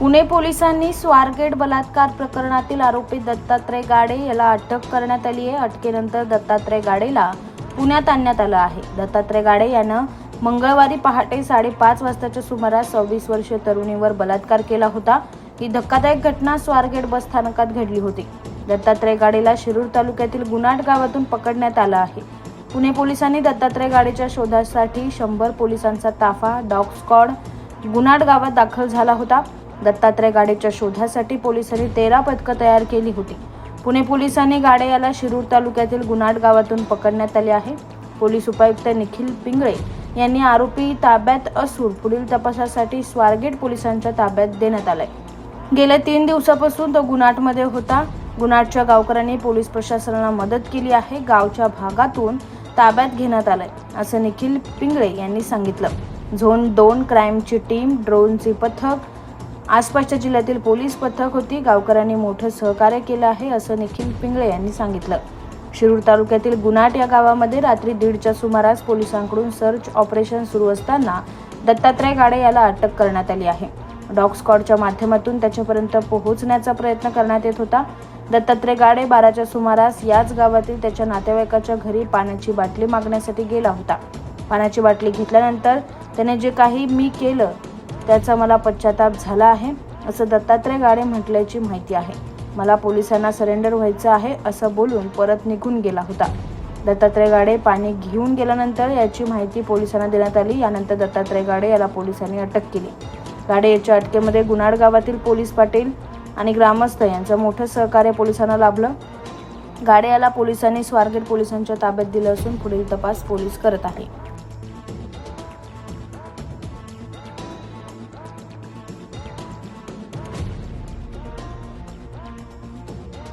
पुणे पोलिसांनी स्वारगेट बलात्कार प्रकरणातील आरोपी दत्तात्रय गाडे याला अटक करण्यात आली आहे. अटकेनंतर दत्तात्रय गाडेला पुण्यात आणण्यात आलं आहे. दत्तात्रय गाडे यानं मंगळवारी पहाटे साडेपाच वाजताच्या सुमारास सव्वीस वर्षीय तरुणीवर बलात्कार केला होता. ही धक्कादायक घटना स्वारगेट बस स्थानकात घडली होती. दत्तात्रय गाडेला शिरूर तालुक्यातील गुनाट गावातून पकडण्यात आलं आहे. पुणे पोलिसांनी दत्तात्रय गाडेच्या शोधासाठी शंभर पोलिसांचा ताफा डॉग स्कॉड गुनाट गावात दाखल झाला होता. दत्तात्रय गाडेच्या शोधासाठी पोलिसांनी तेरा पथकं तयार केली होती. पुणे पोलिसांनी गाडे याला शिरूर तालुक्यातील गुनाट गावातून पकडण्यात आले आहे. पोलीस उपायुक्त निखिल पिंगळे यांनी आरोपी ताब्यात असून पुढील तपासासाठी स्वारगेट पोलिसांच्या ताब्यात देण्यात आलाय. गेल्या तीन दिवसापासून तो गुनाटमध्ये होता. गुनाटच्या गावकऱ्यांनी पोलीस प्रशासनाला मदत केली आहे. गावच्या भागातून ताब्यात घेण्यात आलाय असं निखिल पिंगळे यांनी सांगितलं. झोन दोन क्राईमची टीम ड्रोनचे पथक आसपासच्या जिल्ह्यातील पोलीस पथक होती. गावकऱ्यांनी मोठं सहकार्य केलं आहे असं निखिल पिंगळे यांनी सांगितलं. शिरूर तालुक्यातील गुनाट या गावामध्ये रात्री दीडच्या सुमारास पोलिसांकडून सर्च ऑपरेशन सुरू असताना दत्तात्रय गाडे याला अटक करण्यात आली आहे. डॉग स्कॉडच्या माध्यमातून त्याच्यापर्यंत पोहोचण्याचा प्रयत्न करण्यात येत होता. दत्तात्रय गाडे बाराच्या सुमारास याच गावातील त्याच्या नातेवाईकाच्या घरी पाण्याची बाटली मागण्यासाठी गेला होता. पाण्याची बाटली घेतल्यानंतर त्याने जे काही मी केलं त्याचा मला पश्चाताप झाला आहे असं दत्तात्रय गाडे म्हटल्याची माहिती आहे. मला पोलिसांना सरेंडर व्हायचं आहे असं बोलून परत निघून गेला होता. दत्तात्रय गाडे पाणी घेऊन गेल्यानंतर याची माहिती पोलिसांना देण्यात आली. यानंतर दत्तात्रय गाडे याला पोलिसांनी अटक केली. गाडे याच्या अटकेमध्ये गुनाड गावातील पोलीस पाटील आणि ग्रामस्थ यांचं मोठं सहकार्य पोलिसांना लाभलं. गाडे याला पोलिसांनी स्वारगेट पोलिसांच्या ताब्यात दिलं असून पुढील तपास पोलीस करत आहे.